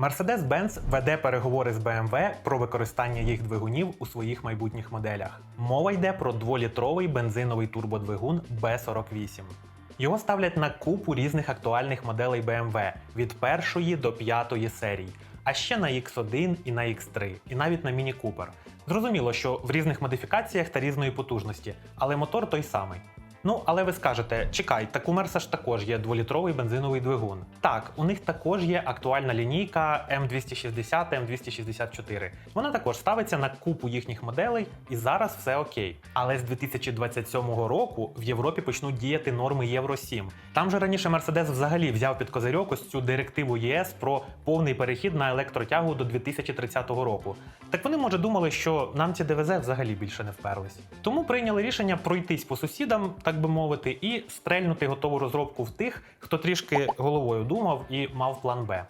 Mercedes-Benz веде переговори з BMW про використання їх двигунів у своїх майбутніх моделях. Мова йде про 2-літровий бензиновий турбодвигун B48. Його ставлять на купу різних актуальних моделей BMW від першої до п'ятої серій, а ще на X1 і на X3, і навіть на Міні Cooper. Зрозуміло, що в різних модифікаціях та різної потужності, але мотор той самий. Ну, але ви скажете, чекай, так у Мерса ж також є 2-літровий бензиновий двигун. Так, у них також є актуальна лінійка М260, М264. Вона також ставиться на купу їхніх моделей, і зараз все окей. Але з 2027 року в Європі почнуть діяти норми Євро 7. Там же раніше Мерседес взагалі взяв під козирьок ось цю директиву ЄС про повний перехід на електротягу до 2030 року. Так вони, може, думали, що нам ці ДВЗ взагалі більше не вперлись. Тому прийняли рішення пройтись по сусідам, так би мовити, і стрельнути готову розробку в тих, хто трішки головою думав і мав план Б.